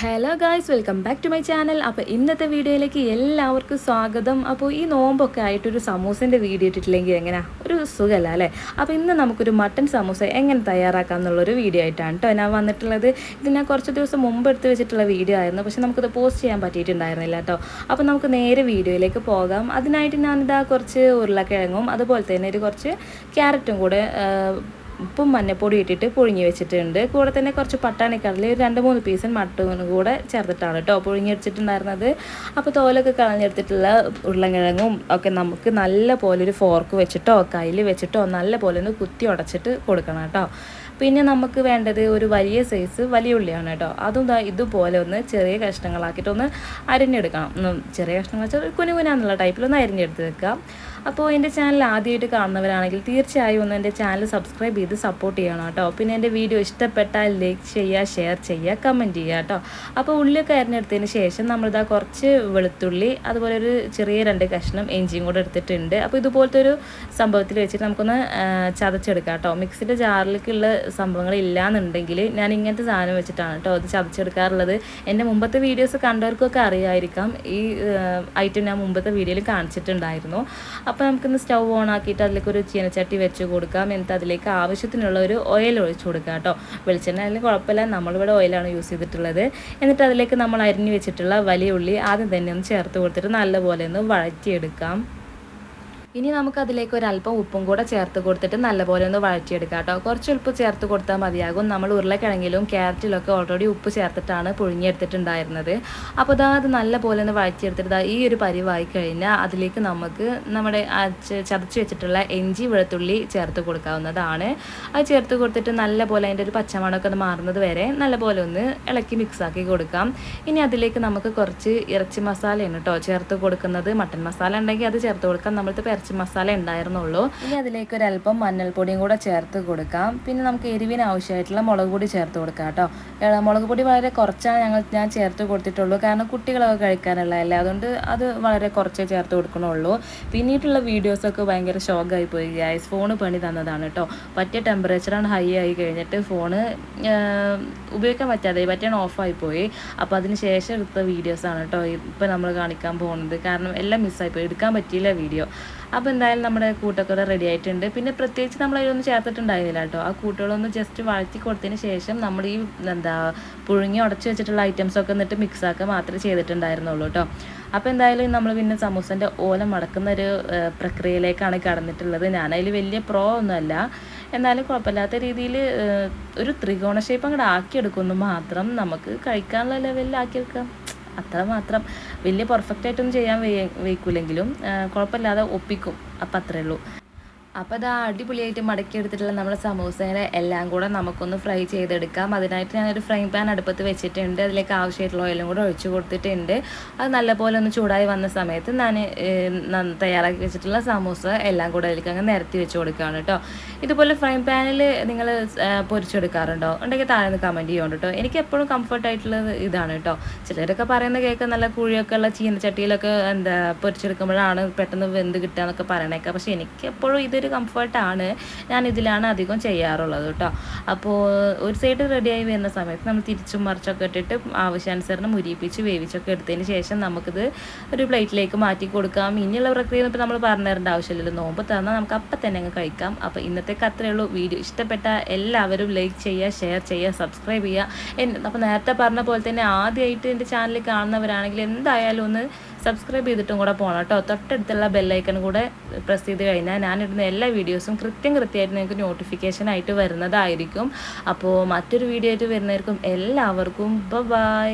Hello guys welcome back to my channel അപ്പോൾ ഇന്നത്തെ വീഡിയോയിലേക്ക് എല്ലാവർക്കും സ്വാഗതം. അപ്പോൾ ഈ നോമ്പൊക്കെ ആയിട്ടൊരു സമൂസേന്റെ വീഡിയോ ഇട്ടിട്ടില്ലെങ്കിൽ എങ്ങനെയാ ഒരു സുഖമല്ല അല്ലേ? അപ്പോൾ ഇന്ന് നമുക്കൊരു മട്ടൻ സമൂസ എങ്ങനെ തയ്യാറാക്കാം എന്നുള്ളൊരു വീഡിയോ ആയിട്ടാണ് കേട്ടോ ഞാൻ വന്നിട്ടുള്ളത്. ഇത് ഞാൻ കുറച്ച് ദിവസം മുമ്പ് എടുത്ത് വെച്ചിട്ടുള്ള വീഡിയോ ആയിരുന്നു. പക്ഷെ നമുക്കത് പോസ്റ്റ് ചെയ്യാൻ പറ്റിയിട്ടുണ്ടായിരുന്നില്ല കേട്ടോ അപ്പോൾ നമുക്ക് നേരെ വീഡിയോയിലേക്ക് പോകാം. അതിനായിട്ട് ഞാനിതാ കുറച്ച് ഉരുളക്കിഴങ്ങും അതുപോലെ തന്നെ ഒരു കുറച്ച് ക്യാരറ്റും കൂടെ ഉപ്പും മഞ്ഞപ്പൊടി ഇട്ടിട്ട് പുഴുങ്ങി വെച്ചിട്ടുണ്ട്. കൂടെ തന്നെ കുറച്ച് പട്ടാണിക്കടല ഒരു രണ്ട് മൂന്ന് പീസൻ മട്ടനും കൂടെ ചേർത്തിട്ടാണ് കേട്ടോ പുഴുങ്ങി വെച്ചിട്ടുണ്ടായിരുന്നത് അപ്പോൾ തോലൊക്കെ കളഞ്ഞെടുത്തിട്ടുള്ള ഉരുളക്കിഴങ്ങും ഒക്കെ നമുക്ക് നല്ല പോലെ ഒരു ഫോർക്ക് വെച്ചിട്ടോ കയ്യിൽ വെച്ചിട്ടോ നല്ല പോലെ ഒന്ന് കുത്തി ഉടച്ചിട്ട് കൊടുക്കണം കേട്ടോ പിന്നെ നമുക്ക് വേണ്ടത് ഒരു വലിയ സൈസ് വലിയ ഉള്ളിയാണ് കേട്ടോ അതും ഇതുപോലെ ഒന്ന് ചെറിയ കഷ്ണങ്ങളാക്കിയിട്ടൊന്ന് അരിഞ്ഞെടുക്കണം. ചെറിയ കഷ്ണങ്ങൾ വെച്ചാൽ കുനുകുനാന്നുള്ള ടൈപ്പിലൊന്ന് അരിഞ്ഞെടുത്ത് വെക്കാം. അപ്പോൾ എന്റെ ചാനൽ ആദ്യമായിട്ട് കാണുന്നവരാണെങ്കിൽ തീർച്ചയായും ഒന്ന് എന്റെ ചാനൽ സബ്സ്ക്രൈബ് ചെയ്ത് സപ്പോർട്ട് ചെയ്യണം കേട്ടോ. പിന്നെ എന്റെ വീഡിയോ ഇഷ്ടപ്പെട്ടാൽ ലൈക്ക് ചെയ്യുക ഷെയർ ചെയ്യുക കമന്റ് ചെയ്യുക കേട്ടോ. അപ്പോൾ ഉള്ളിയൊക്കെ അരിഞ്ഞെടുത്തതിന് ശേഷം നമ്മളിതാ കുറച്ച് വെളുത്തുള്ളി അതുപോലെ ഒരു ചെറിയ രണ്ട് കഷ്ണം ഇഞ്ചിയും കൂടെ എടുത്തിട്ടുണ്ട്. അപ്പോൾ ഇതുപോലത്തെ ഒരു സംഭവത്തിൽ വെച്ചിട്ട് നമുക്കൊന്ന് ചതച്ചെടുക്കാം കേട്ടോ. മിക്സിന്റെ ജാറിലേക്കുള്ള സംഭവങ്ങൾ ഇല്ലാന്നുണ്ടെങ്കിൽ ഞാൻ ഇങ്ങനത്തെ സാധനം വെച്ചിട്ടാണ് കേട്ടോ അത് ചതച്ചെടുക്കാറുള്ളത്. എന്റെ മുമ്പത്തെ വീഡിയോസ് കണ്ടവർക്കൊക്കെ അറിയായിരിക്കാം. ഈ ഐറ്റം ഞാൻ മുമ്പത്തെ വീഡിയോയിൽ കാണിച്ചിട്ടുണ്ടായിരുന്നു. അപ്പോൾ നമുക്കിന്ന് സ്റ്റൗ ഓൺ ആക്കിയിട്ട് അതിലേക്ക് ഒരു ചീനച്ചട്ടി വെച്ച് കൊടുക്കാം. എന്നിട്ട് അതിലേക്ക് ആവശ്യത്തിനുള്ള ഒരു ഓയിൽ ഒഴിച്ചു കൊടുക്കാം കേട്ടോ. വെളിച്ചെണ്ണ അല്ലെങ്കിൽ കുഴപ്പമില്ല. നമ്മളിവിടെ ഓയിലാണ് യൂസ് ചെയ്തിട്ടുള്ളത്. എന്നിട്ട് അതിലേക്ക് നമ്മൾ അരിഞ്ഞു വെച്ചിട്ടുള്ള വലിയ ഉള്ളി ആദ്യം തന്നെ ഒന്ന് ചേർത്ത് കൊടുത്തിട്ട് നല്ലപോലെ ഒന്ന് വഴറ്റിയെടുക്കാം. ഇനി നമുക്ക് അതിലേക്ക് ഒരല്പം ഉപ്പും കൂടെ ചേർത്ത് കൊടുത്തിട്ട് നല്ലപോലെ ഒന്ന് വഴറ്റിയെടുക്കാം കേട്ടോ. കുറച്ച് ഉപ്പ് ചേർത്ത് കൊടുത്താൽ മതിയാകും. നമ്മൾ ഉരുളക്കിഴങ്ങിലും ക്യാരറ്റിലൊക്കെ ഓൾറെഡി ഉപ്പ് ചേർത്തിട്ടാണ് പുഴുങ്ങിയെടുത്തിട്ടുണ്ടായിരുന്നത്. അപ്പോൾ ഇതാ അത് നല്ലപോലെ ഒന്ന് വഴറ്റിയെടുത്തിട്ട് ഈ ഒരു പരിവായി കഴിഞ്ഞാൽ അതിലേക്ക് നമുക്ക് നമ്മുടെ ചതച്ച് വെച്ചിട്ടുള്ള എഞ്ചി വെളുത്തുള്ളി ചേർത്ത് കൊടുക്കാവുന്നതാണ്. അത് ചേർത്ത് കൊടുത്തിട്ട് നല്ലപോലെ അതിന്റെ ഒരു പച്ചമണമൊക്കെ ഒന്ന് മാറുന്നത് വരെ നല്ലപോലെ ഒന്ന് ഇളക്കി മിക്സാക്കി കൊടുക്കാം. ഇനി അതിലേക്ക് നമുക്ക് കുറച്ച് ഇറച്ചി മസാലയാണ് കേട്ടോ ചേർത്ത് കൊടുക്കുന്നത്. മട്ടൻ മസാല ഉണ്ടെങ്കിൽ അത് ചേർത്ത് കൊടുക്കാം. നമ്മളത്തെ ഇറച്ചി മസാല ഉണ്ടായിരുന്നുള്ളൂ. ഇനി അതിലേക്ക് ഒരു അല്പം മഞ്ഞൾപ്പൊടിയും കൂടെ ചേർത്ത് കൊടുക്കാം. പിന്നെ നമുക്ക് എരിവിന് ആവശ്യമായിട്ടുള്ള മുളക് പൊടി ചേർത്ത് കൊടുക്കാം കേട്ടോ. മുളക് പൊടി വളരെ കുറച്ചാണ് ഞങ്ങൾ ഞാൻ ചേർത്ത് കൊടുത്തിട്ടുള്ളൂ. കാരണം കുട്ടികളൊക്കെ കഴിക്കാനുള്ളതല്ലേ. അതുകൊണ്ട് അത് വളരെ കുറച്ചേ ചേർത്ത് കൊടുക്കണുള്ളൂ. പിന്നീടുള്ള വീഡിയോസൊക്കെ ഭയങ്കര ഷോക്കായി പോയി ഗ്യാസ് ഫോൺ പണി തന്നതാണ് കേട്ടോ. പറ്റിയ ടെമ്പറേച്ചറാണ് ഹൈ ആയി കഴിഞ്ഞിട്ട് ഫോണ് ഉപയോഗിക്കാൻ പറ്റാതെ പറ്റിയാണ് ഓഫായി പോയി. അപ്പോൾ അതിന് ശേഷം എടുത്ത വീഡിയോസാണ് കേട്ടോ ഇപ്പോൾ നമ്മൾ കാണിക്കാൻ പോകുന്നത്. കാരണം എല്ലാം മിസ്സായി പോയി. എടുക്കാൻ പറ്റിയില്ല വീഡിയോ അപ്പോൾ എന്തായാലും നമ്മുടെ കൂട്ടൊക്കെ റെഡി ആയിട്ടുണ്ട്. പിന്നെ പ്രത്യേകിച്ച് നമ്മൾ അതിലൊന്നും ചേർത്തിട്ടുണ്ടായിരുന്നില്ല കേട്ടോ. ആ കൂട്ടുകളൊന്ന് ജസ്റ്റ് വഴറ്റി കൊടുത്തതിന് ശേഷം നമ്മൾ ഈ എന്താ പുഴുങ്ങി ഉടച്ച് വെച്ചിട്ടുള്ള ഐറ്റംസ് ഒക്കെ എന്നിട്ട് മിക്സ് ആക്കുക മാത്രമേ ചെയ്തിട്ടുണ്ടായിരുന്നുള്ളൂ കേട്ടോ. അപ്പോൾ എന്തായാലും നമ്മൾ പിന്നെ സമൂസന്റെ ഓല മടക്കുന്ന ഒരു പ്രക്രിയയിലേക്കാണ് കടന്നിട്ടുള്ളത്. ഞാനതിൽ വലിയ പ്രോ ഒന്നുമല്ല. എന്നാലും കുഴപ്പമില്ലാത്ത രീതിയിൽ ഒരു ത്രികോണ ഷേപ്പ് അങ്ങോട്ട് ആക്കിയെടുക്കുന്നു. മാത്രം നമുക്ക് കഴിക്കാനുള്ള ലെവലിൽ ആക്കിയെടുക്കാം അത്ര മാത്രം വലിയ പെർഫെക്റ്റ് ആയിട്ടൊന്നും ചെയ്യാൻ വയ്യ വയ്ക്കൂലെങ്കിലും കുഴപ്പമില്ലാതെ ഒപ്പിക്കും. അപ്പം അത്രയേ ഉള്ളൂ. അപ്പോൾ അത് അടിപൊളിയായിട്ട് മടക്കി എടുത്തിട്ടുള്ള നമ്മുടെ സമൂസേനെ എല്ലാം കൂടെ നമുക്കൊന്ന് ഫ്രൈ ചെയ്തെടുക്കാം. അതിനായിട്ട് ഞാനൊരു ഫ്രൈ പാൻ അടുപ്പത്ത് വെച്ചിട്ടുണ്ട്. അതിലേക്ക് ആവശ്യമായിട്ടുള്ള ഓയിലും കൂടെ ഒഴിച്ച് കൊടുത്തിട്ടുണ്ട്. അത് നല്ലപോലെ ഒന്ന് ചൂടായി വന്ന സമയത്ത് ഞാൻ തയ്യാറാക്കി വെച്ചിട്ടുള്ള സമൂസ എല്ലാം കൂടെ അതിലേക്ക് അങ്ങ് നിരത്തി വെച്ച് കൊടുക്കുകയാണ് കേട്ടോ. ഇതുപോലെ ഫ്രൈ പാനിൽ നിങ്ങൾ പൊരിച്ചെടുക്കാറുണ്ടോ? ഉണ്ടെങ്കിൽ താഴെ നിന്ന് കമന്റ് ചെയ്യുന്നുണ്ട് കേട്ടോ. എനിക്ക് എപ്പോഴും കംഫർട്ട് ആയിട്ടുള്ളത് ഇതാണ് കേട്ടോ. ചിലരൊക്കെ പറയുന്ന കേക്ക് നല്ല കുഴിയൊക്കെ ഉള്ള ചീനച്ചട്ടിയിലൊക്കെ എന്താ പൊരിച്ചെടുക്കുമ്പോഴാണ് പെട്ടെന്ന് വെന്ത് കിട്ടുക എന്നൊക്കെ പറയണേക്കാം. പക്ഷേ എനിക്ക് എപ്പോഴും ഇതൊരു കംഫർട്ടാണ് ഞാൻ ഇതിലാണ് അധികം ചെയ്യാറുള്ളത് കേട്ടോ. അപ്പോൾ ഒരു സൈഡ് റെഡിയായി വരുന്ന സമയത്ത് നമ്മൾ തിരിച്ചും മറിച്ചൊക്കെ ഇട്ടിട്ട് ആവശ്യാനുസരണം മുരിപ്പിച്ച് വേവിച്ചൊക്കെ എടുത്തതിന് ശേഷം നമുക്കിത് ഒരു പ്ലേറ്റിലേക്ക് മാറ്റി കൊടുക്കാം. ഇനിയുള്ള പ്രക്രിയ ഇപ്പോൾ നമ്മൾ പറഞ്ഞു തരേണ്ട ആവശ്യമില്ലല്ലോ. നോമ്പ് തന്നാൽ നമുക്ക് അപ്പം തന്നെ അങ്ങ് കഴിക്കാം. അപ്പോൾ ഇന്നത്തേക്ക് അത്രയേ ഉള്ളൂ. വീഡിയോ ഇഷ്ടപ്പെട്ട എല്ലാവരും ലൈക്ക് ചെയ്യുക ഷെയർ ചെയ്യുക സബ്സ്ക്രൈബ് ചെയ്യുക. അപ്പോൾ നേരത്തെ പറഞ്ഞ പോലെ തന്നെ ആദ്യമായിട്ട് എന്റെ ചാനൽ കാണുന്നവരാണെങ്കിൽ എന്തായാലും ഒന്ന് സബ്സ്ക്രൈബ് ചെയ്തിട്ടും കൂടെ പോകണം കേട്ടോ. തൊട്ടടുത്തുള്ള ബെല്ലൈക്കൺ കൂടെ പ്രസ് ചെയ്ത് കഴിഞ്ഞാൽ ഞാനിടുന്ന എല്ലാ വീഡിയോസും കൃത്യം കൃത്യമായിട്ട് നിങ്ങൾക്ക് നോട്ടിഫിക്കേഷൻ ആയിട്ട് വരുന്നതായിരിക്കും. അപ്പോൾ മറ്റൊരു വീഡിയോ ആയിട്ട് വരുന്നവർക്കും എല്ലാവർക്കും ബൈ